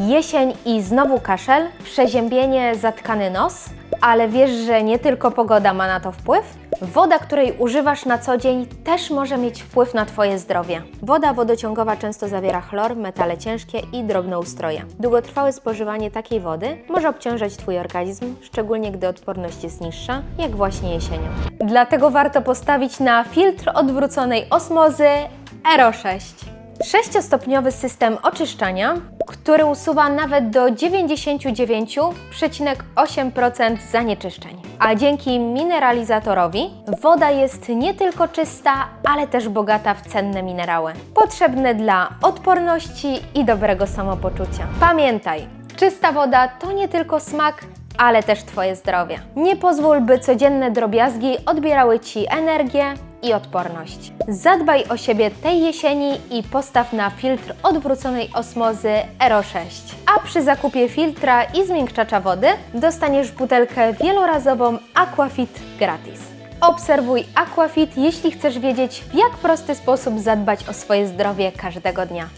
Jesień i znowu kaszel, przeziębienie, zatkany nos, ale wiesz, że nie tylko pogoda ma na to wpływ? Woda, której używasz na co dzień, też może mieć wpływ na Twoje zdrowie. Woda wodociągowa często zawiera chlor, metale ciężkie i drobnoustroje. Długotrwałe spożywanie takiej wody może obciążać Twój organizm, szczególnie gdy odporność jest niższa, jak właśnie jesienią. Dlatego warto postawić na filtr odwróconej osmozy Ero 6. Sześciostopniowy system oczyszczania, który usuwa nawet do 99,8% zanieczyszczeń. A dzięki mineralizatorowi woda jest nie tylko czysta, ale też bogata w cenne minerały, potrzebne dla odporności i dobrego samopoczucia. Pamiętaj, czysta woda to nie tylko smak, ale też Twoje zdrowie. Nie pozwól, by codzienne drobiazgi odbierały Ci energię i odporność. Zadbaj o siebie tej jesieni i postaw na filtr odwróconej osmozy Ero 6. A przy zakupie filtra i zmiękczacza wody dostaniesz butelkę wielorazową Aquafit gratis. Obserwuj Aquafit, jeśli chcesz wiedzieć, w jak prosty sposób zadbać o swoje zdrowie każdego dnia.